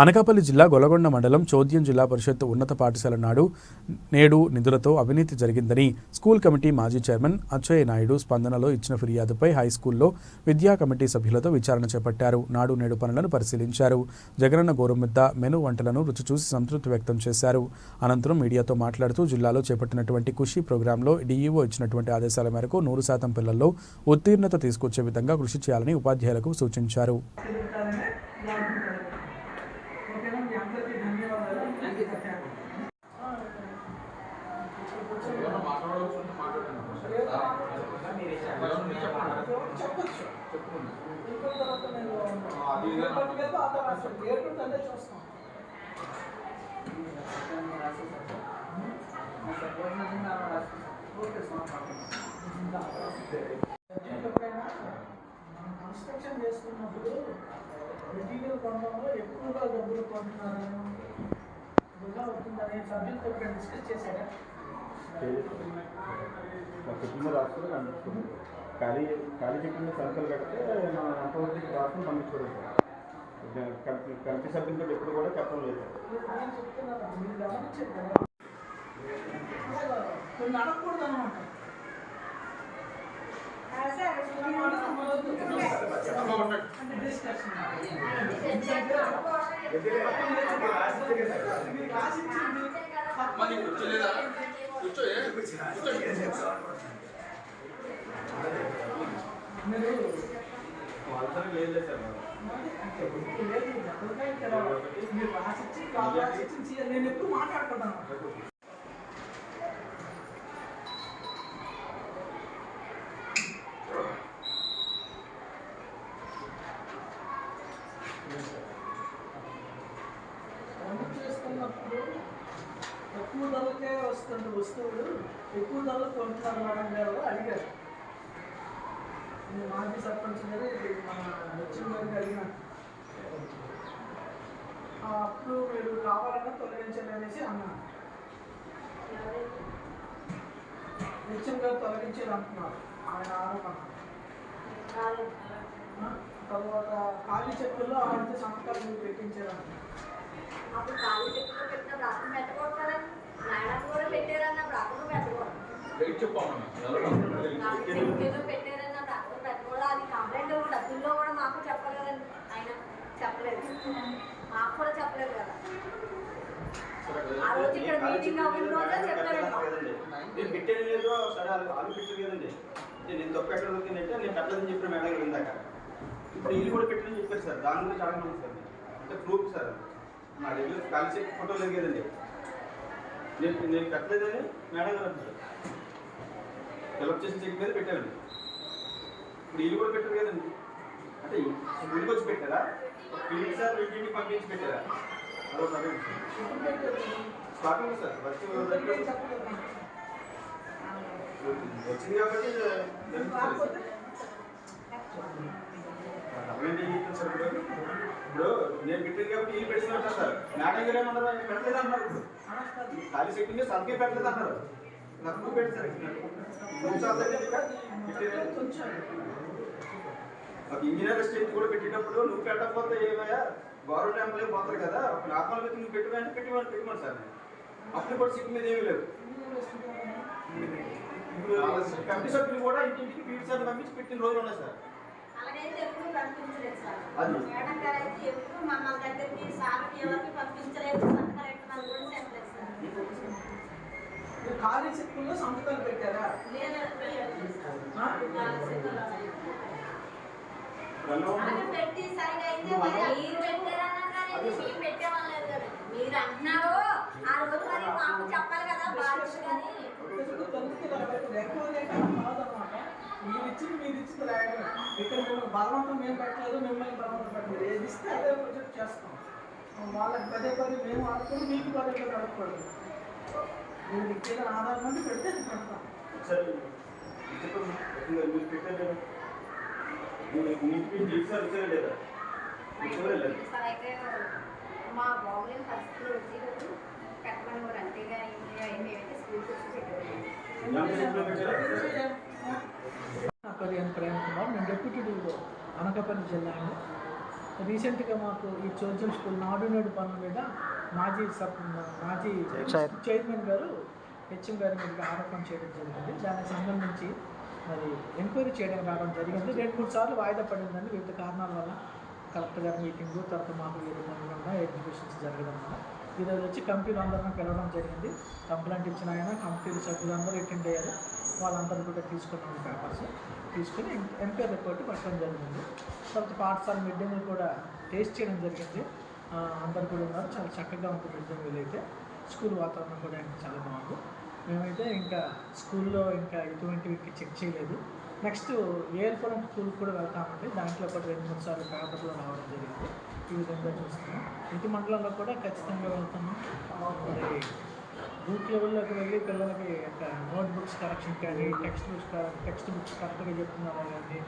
అనకాపల్లి జిల్లా గొలగొండ మండలం చోద్యం జిల్లా పరిషత్ ఉన్నత పాఠశాల నాడు నేడు నిధులతో అవినీతి జరిగిందని స్కూల్ కమిటీ మాజీ చైర్మన్ అచ్చయ్య నాయుడు స్పందనలో ఇచ్చిన ఫిర్యాదుపై హైస్కూల్లో విద్యా కమిటీ సభ్యులతో విచారణ చేపట్టారు. నాడు నేడు పనులను పరిశీలించారు. జగనన్న గోరుమిద్ద మెను వంటలను రుచి చూసి సంతృప్తి వ్యక్తం చేశారు. అనంతరం మీడియాతో మాట్లాడుతూ జిల్లాలో చేపట్టినటువంటి కృషి ప్రోగ్రాంలో డీఈఓ ఇచ్చినటువంటి ఆదేశాల మేరకు నూరు శాతం పిల్లల్లో ఉత్తీర్ణత తీసుకొచ్చే విధంగా కృషి చేయాలని ఉపాధ్యాయులకు సూచించారు. చెప్పచ్చు. ఇంకో తర్వాత నేను ఇప్పటికైతే ఆధార్ రాస్తాను ఏడుంటే అదే చూస్తాం ఓకే సార్ ఎప్పుడైనా మనం కన్స్ట్రక్షన్ చేసుకున్నప్పుడు మెటీరియల్ కొనడంలో ఎక్కువగా డబ్బులు కొంటున్నారని వృధా అవుతుందనే సబ్జెక్ట్ ఎప్పుడైనా డిస్కస్ చేశారా? ఖాళీ ఖాళీ చెప్పింది సరుకులు కడితే మనం అంతవరకు రాసుకుని పంపించుకోలేదు సార్ కమిటీ కమిటీ సభ్యులతో ఎప్పుడు కూడా చెప్పడం లేదు. నేను చెప్తున్నాను కదా కొన్ని అడగకూడదు అనమాట మీరు అవసరం లేదు సార్ మీరు రాసిచ్చి కాల్ రాసిచ్చి నేను ఎప్పుడు మాట్లాడుకుంటాను పని చేసుకున్నప్పుడు తక్కువ ధరకే వస్తున్న వస్తువులు. ఎక్కువ ధరలు కొంటున్నారు మేడం గారు అడిగారు. మాజీ సర్పంచ్ గారు మన లక్ష్మి గారికి అడిగిన అప్పుడు మీరు కావాలన్నా తొలగించండి అనేసి అన్నాను. లక్ష్మి గారు తొలగించారు అంటున్నారు. ఆయన ఆరోపణ. ఆ, తర్వాత ఖాళీ చెక్కుల్లో ఆడితే సంతకాలు మీరు పెట్టించారు అంటున్నారు. అప్పుడు ఖాళీ చెప్పులు పెట్టినప్పుడు అప్పుడు పెట్టకూడదు మేడం కూడా పెట్టారన్నప్పుడు అప్పుడు పెట్టకూడదు ఖాళీ చెప్పులు ఏదో పెట్టారన్నప్పుడు అప్పుడు పెట్టకూడదు అది కంప్లైంట్ డబ్బుల్లో కూడా మాకు చెప్పలేదండి ఆయన చెప్పలేదు మాకు కూడా చెప్పలేదు కదా. ఆ రోజు ఇక్కడ మీటింగ్ అవ్విన రోజే. నేను పెట్టేది లేదు సరే వాళ్ళు వాళ్ళు పెట్టారు కదండి. నేను తప్పు ఎక్కడ దొరికిందంటే నేను పెట్టలేదని చెప్పిన మేడం గారు ఇందాక. ఇప్పుడు వీళ్ళు కూడా పెట్టారని చెప్పారు సార్. దాని గురించి అడగమని సార్. అంటే ప్రూఫ్ సార్. నా దగ్గర చెక్ ఫోటో లేదు కదండి. నేను నేను పెట్టలేదని మేడం గారు అంటారు ఫిలప్ చేసిన చెక్ మీద పెట్టారండి. ఇప్పుడు వీళ్ళు కూడా పెట్టారు కదండి. అంటే ముందుకు వచ్చి పెట్టారా? వీళ్ళు సార్ ఇంటింటికి పంపించి పెట్టారా? అదో అడగండి సార్ స్టార్టింగ్ సార్ వచ్చి వచ్చింది కాబట్టి ఇప్పుడు నేను పెట్టింది కాబట్టి ఈ పెట్టినట్టు సార్. మేడం గారు ఏమన్నారు పెట్టలేదు అంటారు ఇప్పుడు అనవసరం. ఖాళీ సెట్టింగ్ సరిగ్గా పెట్టలేదు అంటారు నాకు పెట్టి సార్ కొంచెం ఒక ఇంజనీర్ స్టేట్ కూడా పెట్టేటప్పుడు నువ్వు పెట్టకపోతే ఏమయ్యా? గవర్నమెంట్ ఎంప్లాయీ పోతారు కదా ఒక నార్మల్ వ్యక్తి నువ్వు పెట్టమని పెట్టమని పెట్టమని సార్ నేను. అప్పుడు కూడా సిక్ మీద ఏమీ లేదు ఇప్పుడు కమిటీ సభ్యులు కూడా ఇంటింటికి పీటీ సార్ పంపించి పెట్టిన రోజులు ఉన్నాయి సార్. అలాగైతే ఎప్పుడు పంపించలేదు సార్. అది. మేడం గారు అయితే ఎప్పుడు మమ్మల్ని దగ్గరికి సార్కి ఎవరికి పంపించలేదు సంతకాలు పెట్టమని కూడా చెప్పలేదు సార్. మీరు ఖాళీ చెక్కుల్లో సంతకాలు పెట్టారా ఆ? రన్లో అది పెట్టి సరిగా అయితే మరి మీరు పెట్టారన్నా కానీ ఇది మేము పెట్టేవాళ్ళలేదు కదా మీరు అంటున్నారు ఆ రోజు మరి మాకు చెప్పాలి కదా బాధ్యత కానీ. మీరు ఇచ్చింది మీరు ఇచ్చింది రాయడం ఇక్కడ బలవంతం మేము పెట్టలేదు మిమ్మల్ని బలవంతం పెట్టలేదు. ఏది ఇస్తే అదే ప్రొజెక్ట్ చేస్తాం. వాళ్ళకి పదే పదే మేము ఆడుకుని మీకు పదే పదే ఆడకూడదు మీరు మీకు ఏదైనా ఆధారం ఉంటే పెడితే పెడతాం. చెప్పండి ఇంకా మీరు పెట్టారు మీరు ఇంటికి జీవితాలు వచ్చారా లేదా వచ్చారా లేదా సార్ అయితే మా బాబులేని పరిస్థితులు వచ్చి కదా పెట్టమని కూడా అంతేగా అయింది మేమైతే స్కూల్కి వచ్చి పెట్టాము ఎంత చెప్పినా పెట్టారా నా పేరు ఎన్ ప్రేమ్ కుమార్ నేను డిప్యూటీ అనకాపల్లి జిల్లా అండి రీసెంట్గా మాకు ఈ చోద్యం స్కూల్ నాడు నేడు పనుల మీద మాజీ సబ్ మాజీ చైర్. చైర్మన్ గారు హెచ్ఎం గారి మీద ఆరోపణ చేయడం జరిగింది దానికి సంబంధించి మరి ఎంక్వైరీ చేయడం రావడం జరిగింది. రెండు మూడు సార్లు వాయిదా పడిందండి. వివిధ కారణాల వల్ల కలెక్టర్ గారి మీటింగ్ తర్వాత మాకు ఏదైనా ఎగ్జిబిషన్స్ జరగడం వల్ల. ఈరోజు వచ్చి కంపెనీలు అందరినీ పిలవడం జరిగింది. కంప్లైంట్ ఇచ్చిన ఆయన కమిటీ సభ్యులందరూ అటెండ్ అయ్యారు. వాళ్ళందరూ కూడా తీసుకున్నాం పేపర్స్ తీసుకుని ఎంక్వైరీ రిపోర్ట్ పట్టడం జరిగింది. తర్వాత పాఠశాల మిడ్ డే మీల్ కూడా టేస్ట్ చేయడం జరిగింది. అందరు కూడా ఉన్నారు. చాలా చక్కగా ఉంటుంది మిడ్ డే మీల్ అయితే స్కూల్ వాతావరణం కూడా చాలా బాగుంది. మేమైతే ఇంకా స్కూల్లో ఇంకా ఎటువంటివి చెక్ చేయలేదు. నెక్స్ట్ ఏర్పాటు స్కూల్కి కూడా వెళ్తామండి. దాంట్లో కూడా రెండు మూడు సార్లు పేపర్లో రావడం జరిగింది. ఈ విధంగా చూస్తున్నాం. ఇంటి మండలంలో కూడా ఖచ్చితంగా వెళ్తున్నాం మరి బూత్ లెవెల్లోకి వెళ్ళి పిల్లలకి యొక్క నోట్ బుక్స్ కరెక్షన్ కానీ టెక్స్ట్ బుక్స్ టెక్స్ట్ బుక్స్ కరెక్ట్గా చెప్తున్నారా కానీ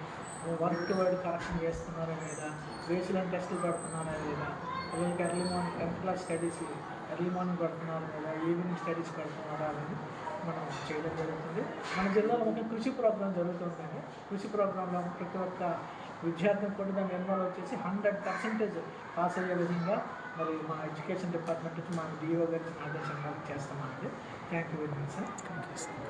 వర్క్ వర్డ్ కరెక్షన్ చేస్తున్నారా లేదా వేసులను టెస్టులు పెడుతున్నారా లేదా పిల్లలకి early morning tenth class studies early morning పెడుతున్నారా లేదా ఈవినింగ్ స్టడీస్ పెడుతున్నారా అనేది మనం చేయడం జరుగుతుంది. మన జిల్లాలో ఒక కృషి ప్రోగ్రాం జరుగుతుంటుంది కృషి ప్రోగ్రాంలో ప్రతి ఒక్క విద్యార్థిని కూడా దాన్ని ఇన్వాల్వ్ వచ్చేసి హండ్రెడ్ పర్సెంటేజ్ పాస్ అయ్యే విధంగా మరి మా ఎడ్యుకేషన్ డిపార్ట్మెంట్ నుంచి మా డిఓ గారి ఆదేశంగా చేస్తామండి thank you very much sir